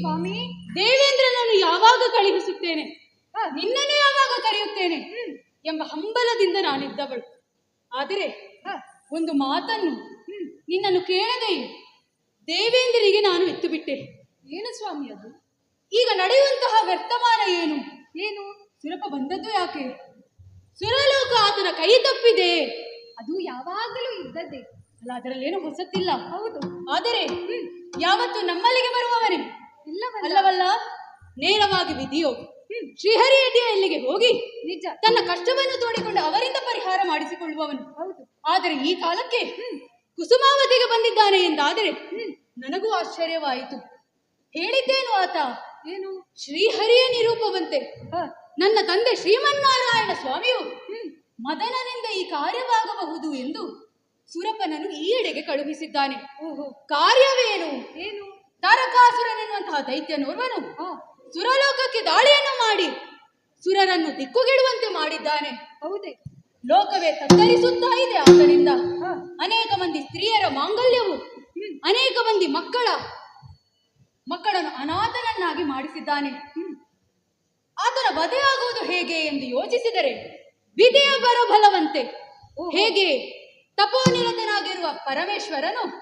ಸ್ವಾಮಿ ದೇವೇಂದ್ರನನ್ನು ಯಾವಾಗ ಕಳುಹಿಸುತ್ತೇನೆ? ನಿನ್ನನ್ನು ಯಾವಾಗ ಕರೆಯುತ್ತೇನೆ? ಎಂಬ ಹಂಬಲದಿಂದ ನಾನಿದ್ದವಳು. ಆದರೆ ಒಂದು ಮಾತನ್ನು ನಿನ್ನನ್ನು ಕೇಳದೆ ದೇವೇಂದ್ರನಿಗೆ ನಾನು ಎತ್ತು ಬಿಟ್ಟೆ ಏನು ಸ್ವಾಮಿ ಅದು? ಈಗ ನಡೆಯುವಂತಹ ವರ್ತಮಾನ ಏನು? ಏನು? ಸುರಪ ಬಂದದ್ದು ಯಾಕೆ? ಸುರಲೋಕ ಆತನ ಕೈ ತಪ್ಪಿದೆ. ಅದು ಯಾವಾಗಲೂ ಇದ್ದದ್ದೇ. ಅಲ್ಲ ಅದರಲ್ಲೇನು ಹೊಸತಿಲ್ಲ. ಹೌದು. ಆದರೆ ಯಾವತ್ತು ನಮ್ಮಲ್ಲಿಗೆ ಬರುವವನೇ ಇಲ್ಲವಲ್ಲ. ಅಲ್ಲವಲ್ಲ ನೇರವಾಗಿ ವಿಧಿಯೋ ಶ್ರೀಹರಿ ಅಡ್ಡಿಯ ಇಲ್ಲಿಗೆ ಹೋಗಿ ನಿಜ. ತನ್ನ ಕಷ್ಟವನ್ನು ತೋಡಿಕೊಂಡು ಅವರಿಂದ ಪರಿಹಾರ ಮಾಡಿಸಿಕೊಳ್ಳುವವನು. ಹೌದು. ಆದರೆ ಈ ಕಾಲಕ್ಕೆ ಕುಸುಮಾವತಿಗೆ ಬಂದಿದ್ದಾನೆ ಎಂದಾದರೆ ನನಗೂ ಆಶ್ಚರ್ಯವಾಯಿತು. ಹೇಳಿದ್ದೇನು ಆತ? ಏನು? ಶ್ರೀಹರಿಯ ನಿರೂಪವಂತೆ. ನನ್ನ ತಂದೆ ಶ್ರೀಮನ್ನಾರಾಯಣ ಸ್ವಾಮಿಯು ಮದನನಿಂದ ಈ ಕಾರ್ಯವಾಗಬಹುದು ಎಂದು ಸುರಪನನ್ನು ಈ ಎಡೆಗೆ ಕಳುಹಿಸಿದ್ದಾನೆ. ಓಹೋ. ಕಾರ್ಯವೇನು? ಏನು? ತಾರಕಾಸುರನೆನ್ನುವಂತಹ ದೈತ್ಯನೋರ್ವನು ಸುರಲೋಕಕ್ಕೆ ದಾಳಿಯನ್ನು ಮಾಡಿ ಸುರರನ್ನು ದಿಕ್ಕುಗೆಡುವಂತೆ ಮಾಡಿದ್ದಾನೆ. ಹೌದೇ. ಲೋಕವೇ ತತ್ತರಿಸುತ್ತಾ ಇದೆ ಆದ್ದರಿಂದ ಅನೇಕ ಮಂದಿ ಸ್ತ್ರೀಯರ ಮಾಂಗಲ್ಯವು ಅನೇಕ ಮಂದಿ ಮಕ್ಕಳ ಮಕ್ಕಳನ್ನು ಅನಾಥನನ್ನಾಗಿ ಮಾಡಿಸಿದ್ದಾನೆ. ಆತನ ವಧೆಯಾಗುವುದು ಹೇಗೆ ಎಂದು ಯೋಚಿಸಿದರೆ ವಿಧಿಯ ಬರಬಲವಂತೆ. ಹೇಗೆ? ತಪೋನಿರತನಾಗಿರುವ ಪರಮೇಶ್ವರನು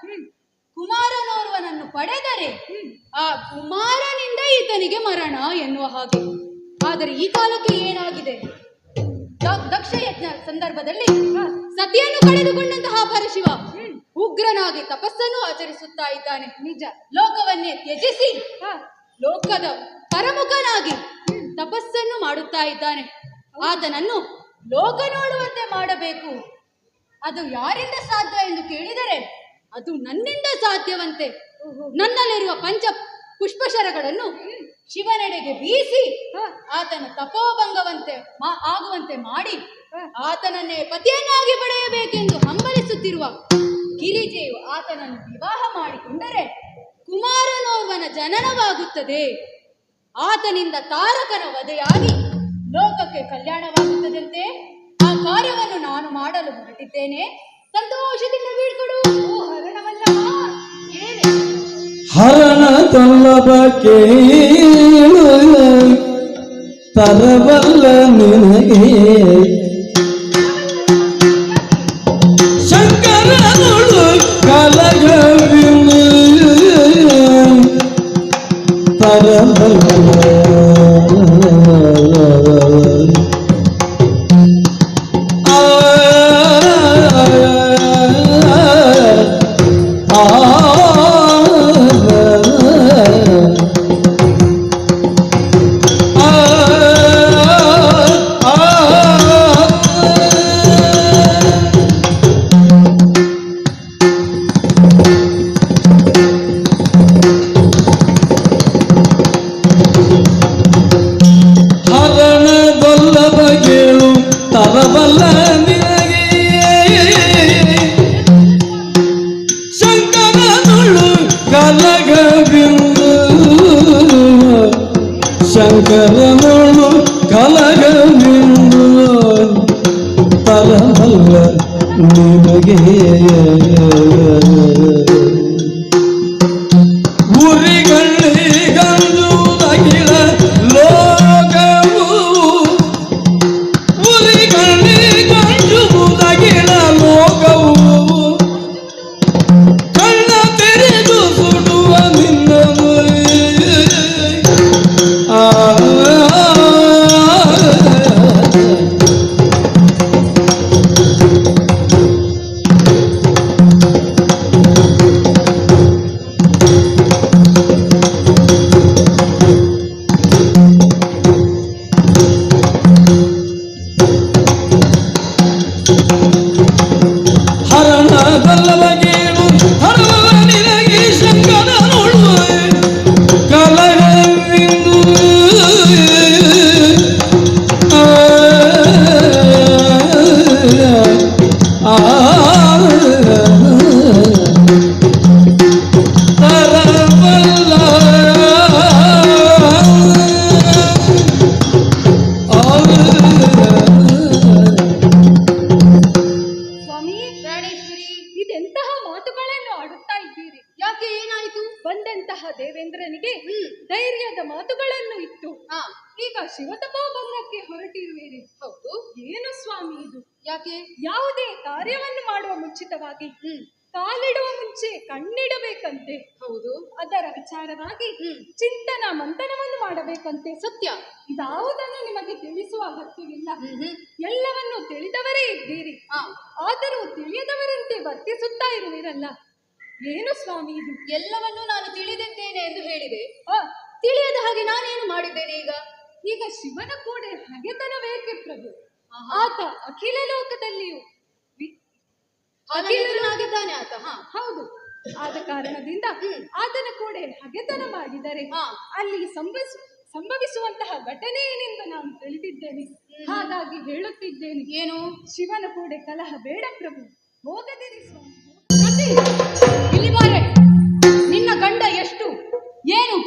ಕುಮಾರನೋರ್ವನನ್ನು ಪಡೆದರೆ ಆ ಕುಮಾರನಿಂದ ಈತನಿಗೆ ಮರಣ ಎನ್ನುವ ಹಾಗೆ. ಆದರೆ ಈ ಕಾಲಕ್ಕೆ ಏನಾಗಿದೆ? ದಕ್ಷ ಯಜ್ಞ ಸಂದರ್ಭದಲ್ಲಿ ಸತಿಯನ್ನು ಕಳೆದುಕೊಂಡಂತಹ ಪರಶಿವ ಉಗ್ರನಾಗಿ ತಪಸ್ಸನ್ನು ಆಚರಿಸುತ್ತಾ ಇದ್ದಾನೆ. ನಿಜ. ಲೋಕವನ್ನೇ ತ್ಯಜಿಸಿ ಲೋಕದ ಪರಮುಖನಾಗಿ ತಪಸ್ಸನ್ನು ಮಾಡುತ್ತಾ ಇದ್ದಾನೆ. ಆತನನ್ನು ಲೋಕ ನೋಡುವಂತೆ ಮಾಡಬೇಕು. ಅದು ಯಾರಿಂದ ಸಾಧ್ಯ ಎಂದು ಕೇಳಿದರೆ ಅದು ನನ್ನಿಂದ ಸಾಧ್ಯವಂತೆ. ನನ್ನಲ್ಲಿರುವ ಪಂಚ ಪುಷ್ಪಶರಗಳನ್ನು ಶಿವನೆಡೆಗೆ ಬೀಸಿ ಆತನ ತಪೋಭಂಗವಂತೆ ಆಗುವಂತೆ ಮಾಡಿ ಆತನನ್ನೇ ಪತಿಯನ್ನಾಗಿ ಪಡೆಯಬೇಕೆಂದು ಹಂಬಲಿಸುತ್ತಿರುವ ಗಿರಿಜೆಯು ಆತನನ್ನು ವಿವಾಹ ಮಾಡಿಕೊಂಡರೆ ಕುಮಾರನೋವನ ಜನನವಾಗುತ್ತದೆ. ಆತನಿಂದ ತಾರಕನ ವಧೆಯಾಗಿ ಲೋಕಕ್ಕೆ ಕಲ್ಯಾಣವಾಗುತ್ತದಂತೆ. ಆ ಕಾರ್ಯವನ್ನು ನಾನು ಮಾಡಲು ಹೊರಟಿದ್ದೇನೆ. ಸಂತೋಷದಿಂದ ಬೀಳ್ಕೊಡು. ಹರಣವಲ್ಲ. ಹರಣ ತಲ್ಲಬ ಕೇಳು. ತರಬಲ್ಲ ನಿನಗೆ. ಶಂಕರನುಳು ಕಲಗವಿನು. ತರಬಲ್ಲ ಶಂಕರನುಳು ಯಾವುದೇ ಕಾರ್ಯವನ್ನು ಮಾಡುವ ಮುಂಚಿತವಾಗಿ ಕಾಲಿಡುವ ಮುಂಚೆ ಕಣ್ಣಿಡಬೇಕಂತೆ. ಹೌದು. ಅದರ ವಿಚಾರವಾಗಿ ಚಿಂತನ ಮಂಥನವನ್ನು ಮಾಡಬೇಕಂತೆ. ಸತ್ಯ. ಇದಾವುದನ್ನು ನಿಮಗೆ ತಿಳಿಸುವ ಅಗತ್ಯವಿಲ್ಲ. ಎಲ್ಲವನ್ನು ತಿಳಿದವರೇ ಇದ್ದೀರಿ. ಆದರೂ ತಿಳಿಯದವರಂತೆ ವರ್ತಿಸುತ್ತಾ ಇರುವಿರಲ್ಲ. ಏನು ಸ್ವಾಮಿ ಇದು? ಎಲ್ಲವನ್ನೂ ನಾನು ತಿಳಿದಿದ್ದೇನೆ ಎಂದು ಹೇಳಿದೆ. ತಿಳಿಯದ ಹಾಗೆ ನಾನೇನು ಮಾಡಿದ್ದೇನೆ ಈಗ? ಈಗ ಶಿವನ ಕೂಡ ಹಗೆತನವೇಕೆ ಪ್ರಭು. ಆತ ಅಖಿಲ ಲೋಕದಲ್ಲಿಯೂ ಅಖಿಲನಾಗಿದ್ದಾನೆ ಆತ. ಹಾ ಹೌದು. ಆದ ಕಾರಣದಿಂದ ಆತನ ಕೂಡ ಹಗೆತನ ಮಾಡಿದರೆ. ಅಲ್ಲಿ ಸಂಭವಿಸಿ ಸಂಭವಿಸುವಂತಹ ಘಟನೆ ಏನೆಂದು ನಾನು ತಿಳಿದಿದ್ದೇನೆ. ಹಾಗಾಗಿ ಹೇಳುತ್ತಿದ್ದೇನೆ. ಏನು? ಶಿವನ ಕೂಡ ಕಲಹ ಬೇಡ ಪ್ರಭು. ಹೋಗದಿರಿ ಸ್ವಾಮಿ. ಇಲ್ಲಿ ಬಾರೆ. ನಿನ್ನ ಗಂಡ ಎಷ್ಟು? ಏನು?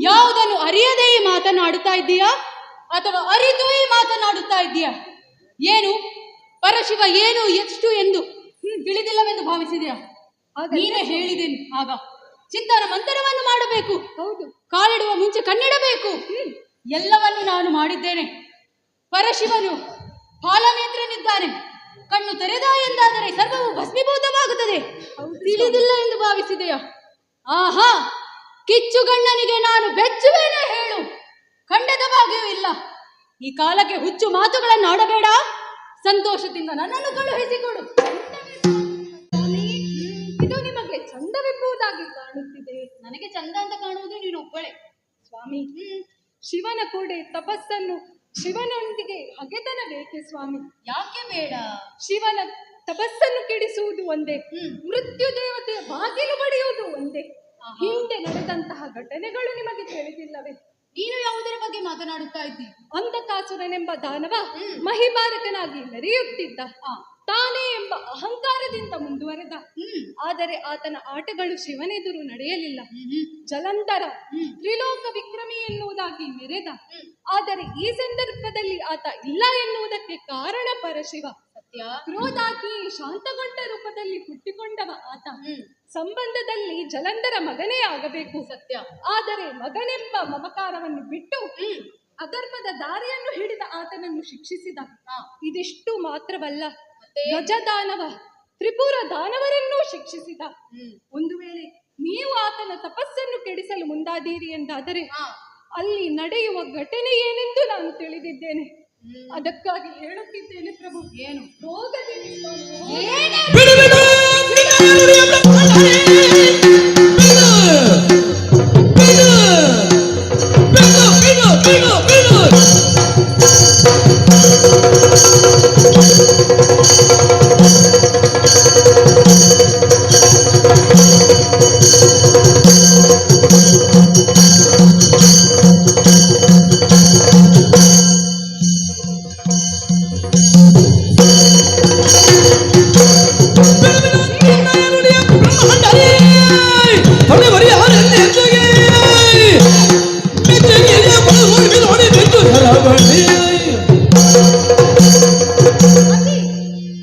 ಯಾವುದನ್ನು ಅರಿಯದೇ ಮಾತನಾಡುತ್ತಾ ಇದ್ದೀಯಾ? ಅಥವಾ ಅರಿತು ಈ ಮಾತನಾಡುತ್ತಾ ಇದ್ದೀಯಾ? ಏನು? ಪರಶಿವ ಏನು ಎಷ್ಟು ಎಂದು ತಿಳಿದಿಲ್ಲವೆಂದು ಭಾವಿಸಿದೆಯಾ? ನೀನೇ ಹೇಳಿದ್ದೇನೆ ಆಗ ಚಿಂತನ ಮಂಥನವನ್ನು ಮಾಡಬೇಕು. ಹೌದು. ಕಾಲಿಡುವ ಮುಂಚೆ ಕಣ್ಣಿಡಬೇಕು. ಎಲ್ಲವನ್ನು ನಾನು ಮಾಡಿದ್ದೇನೆ. ಪರಶಿವನು ಫಾಲನೇತ್ರನಿದ್ದಾನೆ ಕಣ್ಣು ತೆರೆದ ಎಂದಾದರೆ ಸರ್ವವು ಭಸ್ಮೀಭೂತವಾಗುತ್ತದೆ. ತಿಳಿದಿಲ್ಲ ಎಂದು ಭಾವಿಸಿದೆಯಾ? ಆಹಾ ಕಿಚ್ಚುಗಣ್ಣನಿಗೆ ನಾನು ಬೆಚ್ಚುವೇನೆ ಹೇಳು. ಖಂಡಿತವಾಗಿಯೂ ಇಲ್ಲ. ಈ ಕಾಲಕ್ಕೆ ಹುಚ್ಚು ಮಾತುಗಳನ್ನು ಆಡಬೇಡ. ಸಂತೋಷದಿಂದ ನನ್ನನ್ನು ಕಳುಹಿಸಿಕೊಡು. ಇದು ನಿಮಗೆ ಚಂದವೆಂಬುದಾಗಿ ಕಾಣುತ್ತಿದೆ. ನನಗೆ ಚಂದ ಅಂತ ಕಾಣುವುದು ನೀನು ಒಬ್ಬಳೆ. ಸ್ವಾಮಿ ಶಿವನ ಕೂಡ ತಪಸ್ಸನ್ನು ಶಿವನೊಂದಿಗೆ ಹಗೆತನ ಬೇಕೆ ಸ್ವಾಮಿ? ಯಾಕೆ ಬೇಡ? ಶಿವನ ತಪಸ್ಸನ್ನು ಕೆಡಿಸುವುದು ಒಂದೇ. ಮೃತ್ಯು ದೇವತೆಯ ಬಾಗಿಲು ಪಡೆಯುವುದು ಒಂದೇ. ಹಿಂದೆ ನಡೆದಂತಹ ಘಟನೆಗಳು ನಿಮಗೆ ತಿಳಿದಿಲ್ಲವೇ? ನೀನು ಯಾವುದರ ಬಗ್ಗೆ ಮಾತನಾಡುತ್ತಾ ಇದ್ದಿ? ಅಂಧಕಾಸುರನೆಂಬ ದಾನವ ಹ್ಮ್. ಮಹಿಮಾರಕನಾಗಿ ಮೆರೆಯುತ್ತಿದ್ದ. ತಾನೇ ಎಂಬ ಅಹಂಕಾರದಿಂದ ಮುಂದುವರೆದ. ಆದರೆ ಆತನ ಆಟಗಳು ಶಿವನೆದುರು ನಡೆಯಲಿಲ್ಲ. ಜಲಂಧರ. ತ್ರಿಲೋಕ ವಿಕ್ರಮಿ ಎನ್ನುವುದಾಗಿ ಮೆರೆದ. ಆದರೆ ಈ ಸಂದರ್ಭದಲ್ಲಿ ಆತ ಇಲ್ಲ ಎನ್ನುವುದಕ್ಕೆ ಕಾರಣ ಪರಶಿವ. ಸತ್ಯ ಕ್ರೋಧಾಗಿ ಶಾಂತಗೊಂಡ ರೂಪದಲ್ಲಿ ಹುಟ್ಟಿಕೊಂಡವ ಆತ. ಸಂಬಂಧದಲ್ಲಿ ಜಲಂಧರ ಮಗನೇ ಆಗಬೇಕು. ಸತ್ಯ. ಆದರೆ ಮಗನೆಂಬ ಮಮಕಾರವನ್ನು ಬಿಟ್ಟು ಅಧರ್ಮದ ದಾರಿಯನ್ನು ಹಿಡಿದ ಆತನನ್ನು ಶಿಕ್ಷಿಸಿದ. ಇದಿಷ್ಟು ಮಾತ್ರವಲ್ಲ? ಗಜದಾನವ ತ್ರಿಪುರ ದಾನವರನ್ನೂ ಶಿಕ್ಷಿಸಿದ. ಒಂದು ವೇಳೆ ನೀವು ಆತನ ತಪಸ್ಸನ್ನು ಕೆಡಿಸಲು ಮುಂದಾದೀರಿ ಎಂದಾದರೆ ಅಲ್ಲಿ ನಡೆಯುವ ಘಟನೆ ಏನೆಂದು ನಾನು ತಿಳಿದಿದ್ದೇನೆ. ಅದಕ್ಕಾಗಿ ಹೇಳುತ್ತಿದ್ದೇನೆ ಪ್ರಭು ಏನು? ಹೋಗದಿರಿ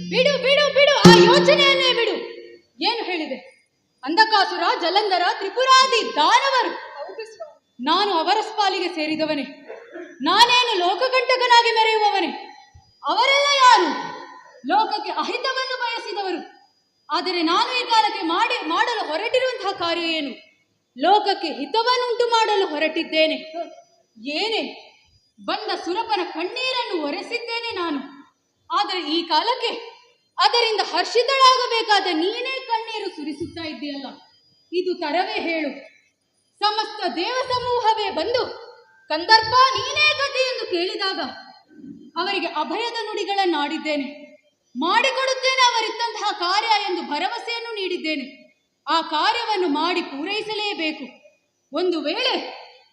ಬಿಡು ಬಿಡು ಬಿಡು, ಆ ಯೋಚನೆಯನ್ನೇ ಬಿಡು. ಏನು ಹೇಳಿದೆ? ಅಂಧಕಾಸುರ, ಜಲಂಧರ, ತ್ರಿಪುರಾದಿ ದಾನವರು. ನಾನು ಅವರ ಪಾಲಿಗೆ ಸೇರಿದವನೇ. ನಾನೇನು ಲೋಕಕಂಟಕನಾಗಿ ಮೆರೆಯುವವನೇ? ಅವರೆಲ್ಲ ಯಾರು? ಲೋಕಕ್ಕೆ ಅಹಿತವನ್ನು ಬಯಸಿದವರು. ಆದರೆ ನಾನು ಈ ಕಾಲಕ್ಕೆ ಮಾಡಿ, ಮಾಡಲು ಹೊರಟಿರುವಂತಹ ಕಾರ್ಯ ಏನು? ಲೋಕಕ್ಕೆ ಹಿತವನ್ನುಂಟು ಮಾಡಲು ಹೊರಟಿದ್ದೇನೆ. ಏನೇ? ಬಂದ ಸುರಪನ ಕಣ್ಣೀರನ್ನು ಒರೆಸಿದ್ದೇನೆ ನಾನು. ಆದರೆ ಈ ಕಾಲಕ್ಕೆ ಅದರಿಂದ ಹರ್ಷಿತಳಾಗಬೇಕಾದ ನೀನೇ ಕಣ್ಣೀರು ಸುರಿಸುತ್ತಾ ಇದ್ದೀಯಲ್ಲ? ಇದು ತರವೇ ಹೇಳು. ಸಮಸ್ತ ದೇವ ಸಮೂಹವೇ ಬಂದು ಕಂದರ್ಪ ನೀನೇ ಕಥೆ ಎಂದು ಕೇಳಿದಾಗ ಅವರಿಗೆ ಅಭಯದ ನುಡಿಗಳನ್ನಾಡಿದ್ದೇನೆ ಮಾಡಿಕೊಡುತ್ತೇನೆ ಅವರಿತ್ತಂತಹ ಕಾರ್ಯ ಎಂದು ಭರವಸೆಯನ್ನು ನೀಡಿದ್ದೇನೆ. ಆ ಕಾರ್ಯವನ್ನು ಮಾಡಿ ಪೂರೈಸಲೇಬೇಕು. ಒಂದು ವೇಳೆ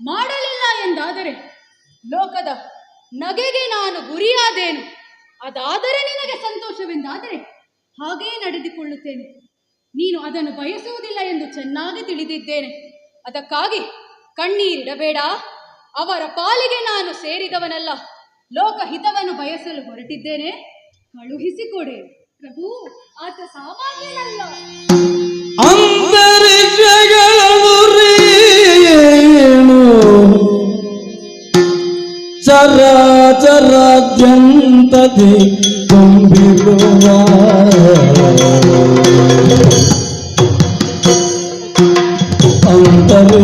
ಮಾಡಲಿಲ್ಲ ಎಂದಾದರೆ ಲೋಕದ ನಗೆಗೆ ನಾನು ಗುರಿಯಾದೇನು? ಅದಾದರೆ ನಿನಗೆ ಸಂತೋಷವೆಂದಾದರೆ ಹಾಗೇ ನಡೆದುಕೊಳ್ಳುತ್ತೇನೆ. ನೀನು ಅದನ್ನು ಬಯಸುವುದಿಲ್ಲ ಎಂದು ಚೆನ್ನಾಗಿ ತಿಳಿದಿದ್ದೇನೆ. ಅದಕ್ಕಾಗಿ ಕಣ್ಣೀರಿಡಬೇಡ. ಅವರ ಪಾಲಿಗೆ ನಾನು ಸೇರಿದವನಲ್ಲ. ಲೋಕಹಿತವನ್ನು ಬಯಸಲು ಹೊರಟಿದ್ದೇನೆ. ಕಳುಹಿಸಿಕೊಡೆ ಪ್ರಭು, ಆತ ಸಾಮಾನ್ಯನಲ್ಲ. చరాచరాద్యంతది కుంభిలువా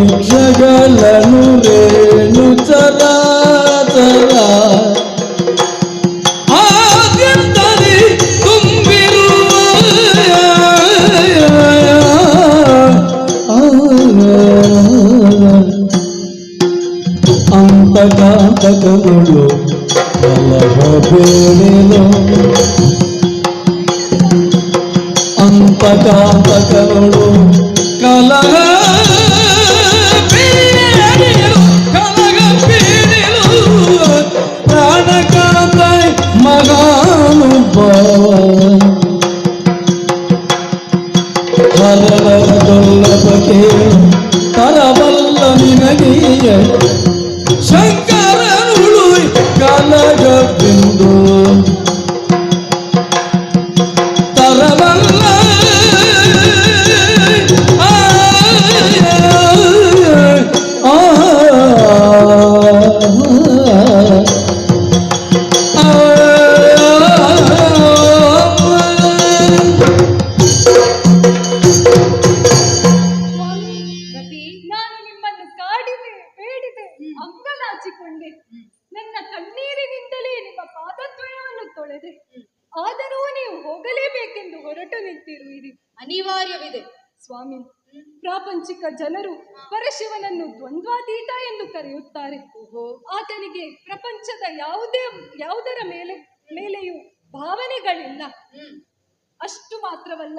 అంతరిక్షగలను రేణు చరా కథనులు కలహబేడిలో అంతకాంతకనుడు కలహ ಜನರು ಪರಶಿವನನ್ನು ದ್ವಂದ್ವಾತೀತ ಎಂದು ಕರೆಯುತ್ತಾರೆ. ಆತನಿಗೆ ಪ್ರಪಂಚದ ಯಾವುದೇ ಯಾವುದರ ಮೇಲೆ ಮೇಲೆಯೂ ಭಾವನೆಗಳಿಲ್ಲ. ಅಷ್ಟು ಮಾತ್ರವಲ್ಲ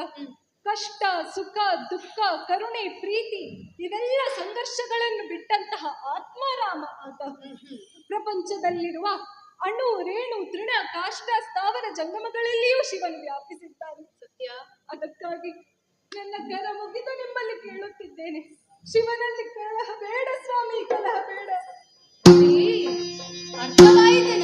ಕಷ್ಟ ಸುಖ ದುಃಖ ಕರುಣೆ ಪ್ರೀತಿ ಇವೆಲ್ಲ ಸಂಘರ್ಷಗಳನ್ನು ಬಿಟ್ಟಂತಹ ಆತ್ಮಾರಾಮ ಆತ ಪ್ರಪಂಚದಲ್ಲಿರುವ ಅಣು ರೇಣು ತೃಣ ಕಾಷ್ಟ ಸ್ಥಾವರ ಜಂಗಮಗಳಲ್ಲಿಯೂ ಶಿವನು ವ್ಯಾಪಿಸಿದ್ದಾನೆ. ಸತ್ಯ. ಅದಕ್ಕಾಗಿ ನನ್ನ ಕರ ಮುಗಿದು ನಿಮ್ಮಲ್ಲಿ ಕೇಳುತ್ತಿದ್ದೇನೆ. ಶಿವನಲ್ಲಿ ಕಲಹ ಬೇಡ ಸ್ವಾಮಿ ಕಲಹ ಬೇಡ. ಅರ್ಥವಾಯಿತೆ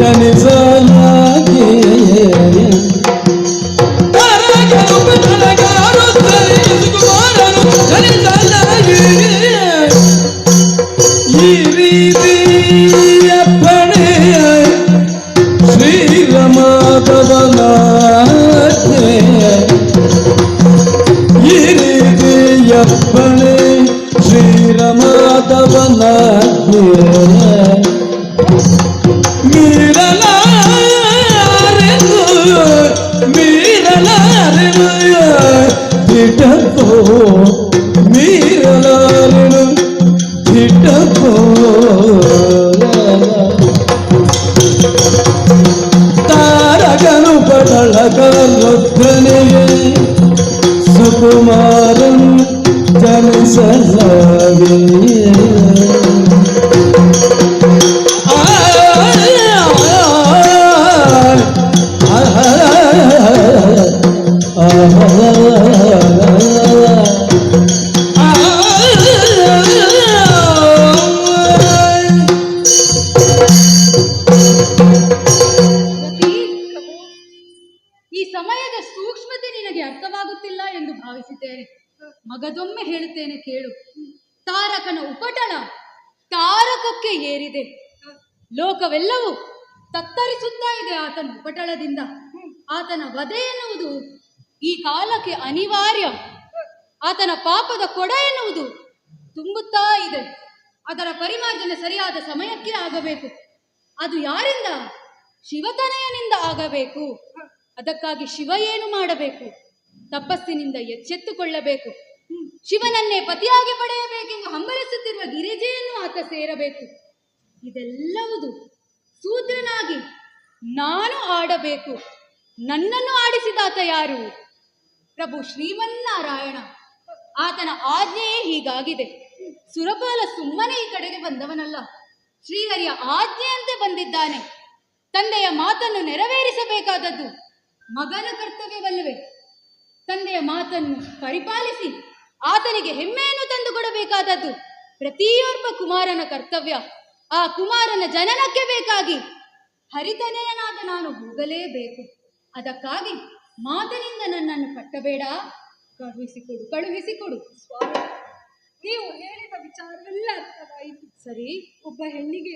Tanizam. మీరలారెలుయా పిటపో ಲೋಕವೆಲ್ಲವೂ ತತ್ತರಿಸುತ್ತಾ ಇದೆ ಆತನ ಪಟಳದಿಂದ. ಆತನ ವಧೆ ಎನ್ನುವುದು ಈ ಕಾಲಕ್ಕೆ ಅನಿವಾರ್ಯ. ಆತನ ಪಾಪದ ಕೊಡ ಎನ್ನುವುದು ತುಂಬುತ್ತಾ ಇದೆ. ಅದರ ಪರಿಮಾರ್ಜನೆ ಸರಿಯಾದ ಸಮಯಕ್ಕೆ ಆಗಬೇಕು. ಅದು ಯಾರಿಂದ? ಶಿವತನಯನಿಂದ ಆಗಬೇಕು. ಅದಕ್ಕಾಗಿ ಶಿವ ಏನು ಮಾಡಬೇಕು? ತಪಸ್ಸಿನಿಂದ ಎಚ್ಚೆತ್ತುಕೊಳ್ಳಬೇಕು. ಶಿವನನ್ನೇ ಪತಿಯಾಗಿ ಪಡೆಯಬೇಕೆಂದು ಹಂಬಲಿಸುತ್ತಿರುವ ಗಿರಿಜೆಯನ್ನು ಆತ ಸೇರಬೇಕು. ಇದೆಲ್ಲವುದು ಸೂತ್ರನಾಗಿ ನಾನು ಆಡಬೇಕು. ನನ್ನನ್ನು ಆಡಿಸಿದಾತ ಯಾರು? ಪ್ರಭು ಶ್ರೀಮನ್ನಾರಾಯಣ. ಆತನ ಆಜ್ಞೆಯೇ ಹೀಗಾಗಿದೆ. ಸುರಪಾಲ ಸುಮ್ಮನೆ ಈ ಕಡೆಗೆ ಬಂದವನಲ್ಲ. ಶ್ರೀಹರಿಯ ಆಜ್ಞೆಯಂತೆ ಬಂದಿದ್ದಾನೆ. ತಂದೆಯ ಮಾತನ್ನು ನೆರವೇರಿಸಬೇಕಾದದ್ದು ಮಗನ ಕರ್ತವ್ಯವಲ್ಲವೇ. ತಂದೆಯ ಮಾತನ್ನು ಪರಿಪಾಲಿಸಿ ಆತನಿಗೆ ಹೆಮ್ಮೆಯನ್ನು ತಂದುಕೊಡಬೇಕಾದದ್ದು ಪ್ರತಿಯೊಬ್ಬ ಕುಮಾರನ ಕರ್ತವ್ಯ. ಆ ಕುಮಾರನ ಜನನಕ್ಕೆ ಬೇಕಾಗಿ ಹರಿತನೆಯನಾದ ನಾನು ಹೋಗಲೇಬೇಕು. ಅದಕ್ಕಾಗಿ ಮಾತನಿಂದ ನನ್ನನ್ನು ಕಟ್ಟಬೇಡ. ಕಳುಹಿಸಿಕೊಡು ಕಳುಹಿಸಿಕೊಡು ಸ್ವಾಮಿ. ನೀವು ಹೇಳಿದ ವಿಚಾರವೆಲ್ಲ ಅರ್ಥವಾಯಿತು. ಸರಿ ಒಬ್ಬ ಹೆಣ್ಣಿಗೆ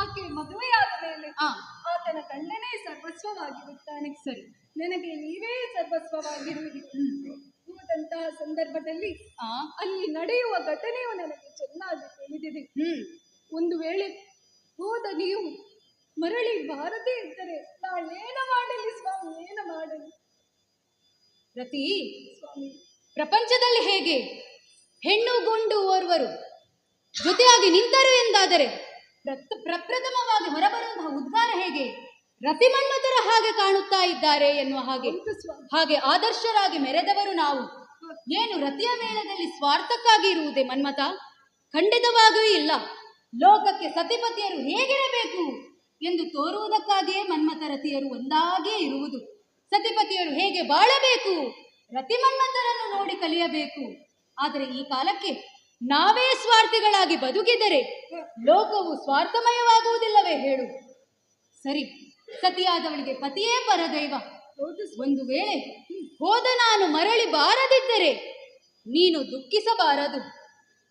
ಆಕೆ ಮದುವೆಯಾದ ಮೇಲೆ ಆತನ ಗಂಡನೇ ಸರ್ವಸ್ವವಾಗಿರುತ್ತಾನೆ. ಸರಿ. ನನಗೆ ನೀವೇ ಸರ್ವಸ್ವವಾಗಿರುವುದು ಹೋದಂತಹ ಸಂದರ್ಭದಲ್ಲಿ ಅಲ್ಲಿ ನಡೆಯುವ ಘಟನೆಯು ನನಗೆ ಚೆನ್ನಾಗಿ ತಿಳಿದಿದೆ. ಒಂದು ವೇಳೆ ಹೋದ ನೀವು ಮರಳಿ ಬಾರದೇ ಇದ್ದರೆ ನಾನೇನ ಮಾಡಲಿ ಸ್ವಾಮಿ ಏನ ಮಾಡಲಿ? ರತಿ ಸ್ವಾಮಿ. ಪ್ರಪಂಚದಲ್ಲಿ ಹೇಗೆ ಹೆಣ್ಣು ಗುಂಡು ಓರ್ವರು ಜೊತೆಯಾಗಿ ನಿಂತರು ಎಂದಾದರೆ ಪ್ರಪ್ರಥಮವಾಗಿ ಹೊರಬರುವಂತಹ ಉದ್ಗಾರ ಹೇಗೆ? ರತಿ ಮನ್ಮತರ ಹಾಗೆ ಕಾಣುತ್ತಾ ಇದ್ದಾರೆ ಎನ್ನುವ ಹಾಗೆ. ಹಾಗೆ ಆದರ್ಶರಾಗಿ ಮೆರೆದವರು ನಾವು. ಏನು ರತಿಯ ಮೇಳದಲ್ಲಿ ಸ್ವಾರ್ಥಕ್ಕಾಗಿ ಇರುವುದೇ ಮನ್ಮತ ಖಂಡಿತವಾಗಿಯೂ ಇಲ್ಲ. ಲೋಕಕ್ಕೆ ಸತಿಪತಿಯರು ಹೇಗಿರಬೇಕು ಎಂದು ತೋರುವುದಕ್ಕಾಗಿಯೇ ಮನ್ಮಥ ರತಿಯರು ಒಂದಾಗೇ ಇರುವುದು. ಸತಿಪತಿಯರು ಹೇಗೆ ಬಾಳಬೇಕು? ರತಿ ಮನ್ಮಥರನ್ನು ನೋಡಿ ಕಲಿಯಬೇಕು. ಆದರೆ ಈ ಕಾಲಕ್ಕೆ ನಾವೇ ಸ್ವಾರ್ಥಿಗಳಾಗಿ ಬದುಕಿದರೆ ಲೋಕವು ಸ್ವಾರ್ಥಮಯವಾಗುವುದಿಲ್ಲವೇ ಹೇಳು. ಸರಿ, ಸತಿಯಾದವಳಿಗೆ ಪತಿಯೇ ಪರದೈವ. ಒಂದು ವೇಳೆ ಹೋದ ನಾನು ಮರಳಿ ಬಾರದಿದ್ದರೆ ನೀನು ದುಃಖಿಸಬಾರದು.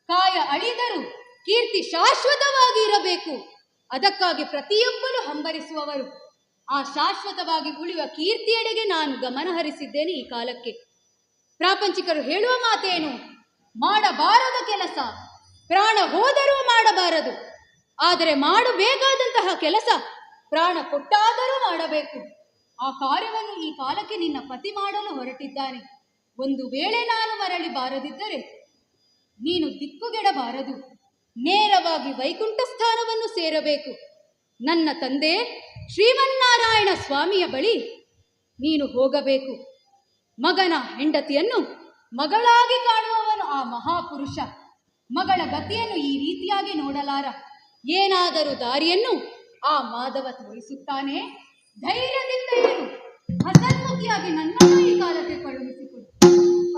ಕಾಯ ಅಳಿದರೂ ಕೀರ್ತಿ ಶಾಶ್ವತವಾಗಿ ಇರಬೇಕು. ಅದಕ್ಕಾಗಿ ಪ್ರತಿಯೊಬ್ಬರು ಹಂಬರಿಸುವವರು. ಆ ಶಾಶ್ವತವಾಗಿ ಉಳಿಯುವ ಕೀರ್ತಿಯೆಡೆಗೆ ನಾನು ಗಮನ ಹರಿಸಿದ್ದೇನೆ ಈ ಕಾಲಕ್ಕೆ. ಪ್ರಾಪಂಚಿಕರು ಹೇಳುವ ಮಾತೇನು? ಮಾಡಬಾರದ ಕೆಲಸ. ಪ್ರಾಣ ಹೋದರೂ ಮಾಡಬಾರದು. ಆದರೆ ಮಾಡಬೇಕಾದಂತಹ ಕೆಲಸ ಪ್ರಾಣ ಕೊಟ್ಟಾದರೂ ಮಾಡಬೇಕು. ಆ ಕಾರ್ಯವನ್ನು ಈ ಕಾಲಕ್ಕೆ ನಿನ್ನ ಪತಿ ಮಾಡಲು ಹೊರಟಿದ್ದಾನೆ. ಒಂದು ವೇಳೆ ನಾನು ಮರಳಿ ಬಾರದಿದ್ದರೆ ನೀನು ದಿಕ್ಕುಗೆಡಬಾರದು. ನೇರವಾಗಿ ವೈಕುಂಠ ಸ್ಥಾನವನ್ನು ಸೇರಬೇಕು. ನನ್ನ ತಂದೆ ಶ್ರೀಮನ್ನಾರಾಯಣ ಸ್ವಾಮಿಯ ಬಳಿ ನೀನು ಹೋಗಬೇಕು. ಮಗನ ಹೆಂಡತಿಯನ್ನು ಮಗಳಾಗಿ ಕಾಣುವವನು ಆ ಮಹಾಪುರುಷ. ಮಗಳ ಗತಿಯನ್ನು ಈ ರೀತಿಯಾಗಿ ನೋಡಲಾರ. ಏನಾದರೂ ದಾರಿಯನ್ನು ಆ ಮಾಧವ ತೋರಿಸುತ್ತಾನೆ? ಧೈರ್ಯದಿಂದ ಏನು ಹಸನ್ಮುಖಿಯಾಗಿ ನನ್ನ ಕಾಲಕ್ಕೆ ಕಳುಹಿಸಿಕೊಡು.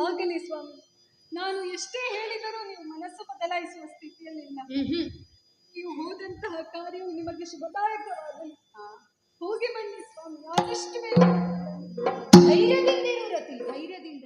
ಆಗಲಿ ಸ್ವಾಮಿ. ನಾನು ಎಷ್ಟೇ ಹೇಳಿದರೂ ನೀವು ಮನಸ್ಸು ಬದಲಾಯಿಸುವ ಸ್ಥಿತಿಯಲ್ಲಿಲ್ಲ. ನೀವು ಹೋದಂತಹ ಕಾರ್ಯವು ನಿಮಗೆ ಶುಭದಾಯಕವಾಗಲಿ. ಹೋಗಿ ಬನ್ನಿ ಸ್ವಾಮಿ ಆದಷ್ಟು ಬೇಗ. ಧೈರ್ಯದಿಂದಿರು ರತಿ ಧೈರ್ಯದಿಂದ